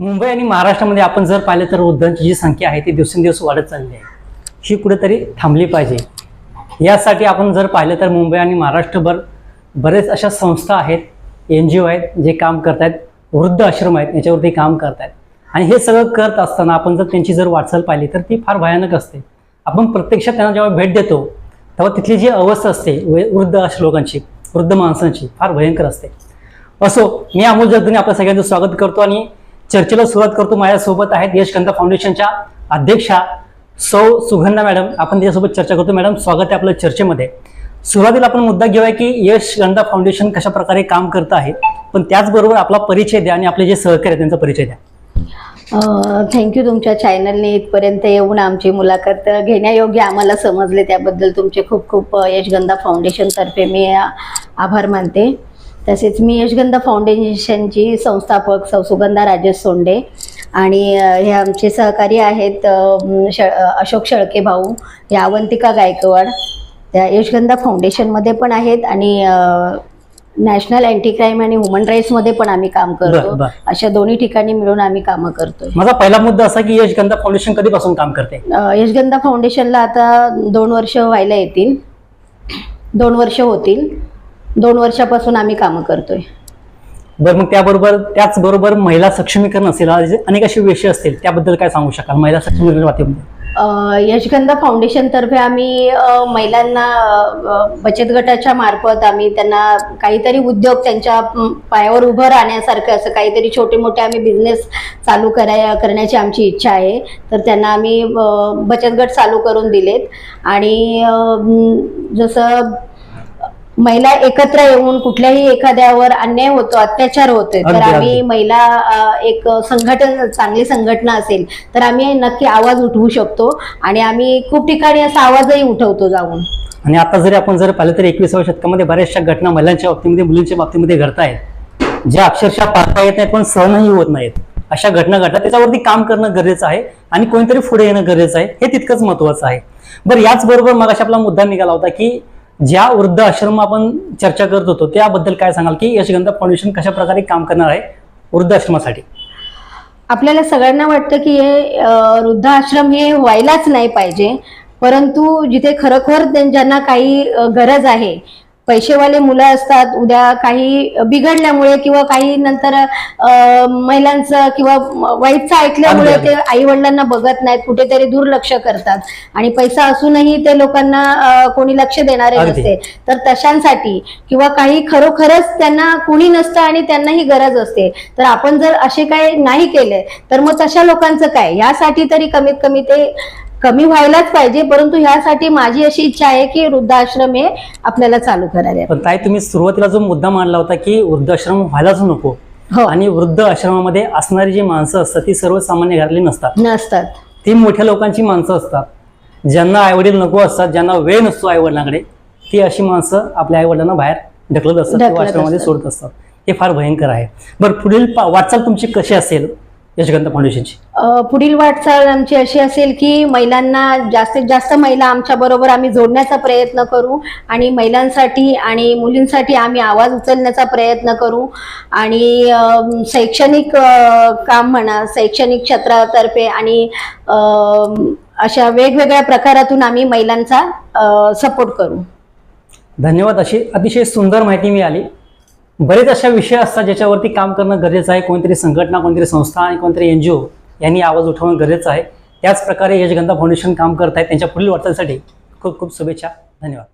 मुंबई आणि महाराष्ट्रामध्ये आपण जर पाहिलं तर वृद्धांची जी संख्या आहे ती दिवसेंदिवस वाढत चालली आहे. ही कुठेतरी थांबली पाहिजे. यासाठी आपण जर पाहिलं तर मुंबई आणि महाराष्ट्रभर बरेच अशा संस्था आहेत एन जी ओ आहेत जे काम करत आहेत वृद्ध आश्रम आहेत याच्यावरती काम करत आहेत आणि हे सगळं करत असताना आपण जर त्यांची जर वाटचाल पाहिली तर ती फार भयानक असते. आपण प्रत्यक्षात त्यांना जेव्हा भेट देतो तेव्हा तिथली जी अवस्था असते वृद्ध लोकांची वृद्ध माणसांची फार भयंकर असते. असो मी अमोल जगदने आपल्या सगळ्यांचं स्वागत करतो आणि चर्चेला सुरुवात करतो. माझ्यासोबत आहेत यशकांत फाउंडेशनच्या अध्यक्षा सौ सुगंधा मॅडम. आपण त्याच्यासोबत चर्चा करतो. मॅडम स्वागत आहे आपलं चर्चेमध्ये. सुरुवातीला आपण मुद्दा घेऊया की यश गंधा फाउंडेशन कशा प्रकारे काम करत आहे. पण त्याचबरोबर आपला परिचय द्या आणि आपले जे सहकार्य आहेत त्यांचा परिचय द्या. थँक्यू तुमच्या चॅनलने इथपर्यंत येऊन आमची मुलाखत घेण्यायोग्य आम्हाला समजले. त्याबद्दल तुमचे खूप खूप यशगंधा फाउंडेशनतर्फे मी आभार मानते. तसेच मी यशगंधा फाउंडेशनची संस्थापक सौ सुगंधा राजेश सोंडे आणि हे आमचे सहकारी आहेत श अशोक शेळके भाऊ हे अवंतिका गायकवाड त्या यशगंधा फाउंडेशनमध्ये पण आहेत आणि नॅशनल अँटी क्राईम आणि ह्युमन राईट्समध्ये पण आम्ही काम करतो. अशा दोन्ही ठिकाणी मिळून आम्ही कामं करतोय. माझा पहिला मुद्दा असा की यश गंधा फाउंडेशन कधीपासून काम करते यशगंधा फाउंडेशनला आता दोन वर्ष व्हायला येतील. दोन वर्ष होतील. दोन वर्षापासून आम्ही कामं करतोय. बरं मग त्याबरोबर त्याचबरोबर महिला सक्षमीकरण असेल अनेक असे विषय असतील त्याबद्दल काय सांगू शकाल महिला सक्षमीकरण बाबतीमध्ये यशगंधा फाउंडेशनतर्फे आम्ही अ, महिलांना अ, बचत गटाच्या मार्फत आम्ही त्यांना काहीतरी उद्योग त्यांच्या म, पायावर उभं राहण्यासारखं असं काहीतरी छोटे मोठे आम्ही बिझनेस चालू कराय करण्याची आमची इच्छा आहे. तर त्यांना आम्ही अ, बचत गट चालू करून दिलेत. आणि अ, म, जसं महिला एकत्र येऊन कुठल्याही एखाद्यावर अन्याय होतो अत्याचार होतोय तर आम्ही. महिला एक संघटन चांगली संघटना असेल तर आम्ही नक्की आवाज उठवू शकतो आणि आम्ही खूप ठिकाणी असा आवाजही उठवतो जाऊन. आणि आता जरी आपण जर पाहिलं तर एकविसाव्या शतकामध्ये बऱ्याचशा घटना महिलांच्या बाबतीमध्ये मुलींच्या बाबतीमध्ये घडत आहेत ज्या अक्षरशः पाहता येत नाहीत पण सहनही होत नाहीत. अशा घटना घडतात त्याच्यावरती काम करणं गरजेचं आहे आणि कोणीतरी पुढे येणं गरजेचं आहे हे तितकंच महत्वाचं आहे. बरं याचबरोबर मग आपला मुद्दा निघाला होता की ज्या वृद्ध आश्रम आपण चर्चा करत होतो त्याबद्दल काय सांगाल? की यशगंधा फाउंडेशन कशा प्रकारे काम करणार आहे वृद्ध आश्रमासाठी? आपल्याला सगळ्यांना वाटतं की हे वृद्ध आश्रम हे व्हायलाच नाही पाहिजे. परंतु जिथे खरोखर त्यां- ज्यांना काही गरज आहे पैसेवाले मुलं असतात उद्या काही बिघडल्यामुळे किंवा काही नंतर महिलांचं किंवा वाईटचं ऐकल्यामुळे ते आई वडिलांना बघत नाहीत कुठेतरी दुर्लक्ष करतात. आणि पैसा असूनही ते लोकांना कोणी लक्ष देणारे. नसते. तर तशांसाठी किंवा काही खरोखरच त्यांना कुणी नसतं आणि त्यांना ही गरज असते. तर आपण जर असे काय नाही केले तर मग तशा लोकांचं काय? यासाठी तरी कमीत कमी ते कमी व्हायलाच पाहिजे परंतु ह्यासाठी माझी अशी इच्छा आहे की वृद्धाश्रम हे आपल्याला चालू करायला पण ताई तुम्ही सुरुवातीला जो मुद्दा मांडला होता की वृद्धाश्रम व्हायलाच नको हो. आणि वृद्ध आश्रमामध्ये असणारी जी माणसं असतात ती सर्वसामान्य घरातली नसतात. नसतात. ती मोठ्या लोकांची माणसं असतात. ज्यांना आईवडील नको असतात ज्यांना वेळ नसतो आईवडिलांकडे ती अशी माणसं आपल्या आईवडिलांना बाहेर ढकलत असतात आश्रमामध्ये. सोडत असतात. हे फार भयंकर आहे. बरं पुढील वाटचाल तुमची कशी असेल? यशगंधा फाउंडेशनची. पुढील वाटचाल आमची अशी असेल की महिलांना जास्तीत जास्त महिला आमच्या बरोबर आम्ही जोडण्याचा प्रयत्न करू आणि महिलांसाठी आणि मुलींसाठी आम्ही आवाज उचलण्याचा प्रयत्न करू. आणि शैक्षणिक काम म्हणा शैक्षणिक क्षेत्रातर्फे आणि अशा वेगवेगळ्या प्रकारातून आम्ही महिलांचा सपोर्ट करू. धन्यवाद. अशी अतिशय सुंदर माहिती मिळाली. बरेच अशा विषय असतात ज्याच्यावरती काम करणं गरजेचं आहे. कोणतरी संघटना कोणतरी संस्था आणि कोणतरी एन जी ओ यांनी आवाज उठवणं गरजेचं आहे. त्याच प्रकारे यशगंधा फाउंडेशन काम करत आहे. त्यांच्या पुढील वाटचालीसाठी खूप खूप शुभेच्छा. धन्यवाद.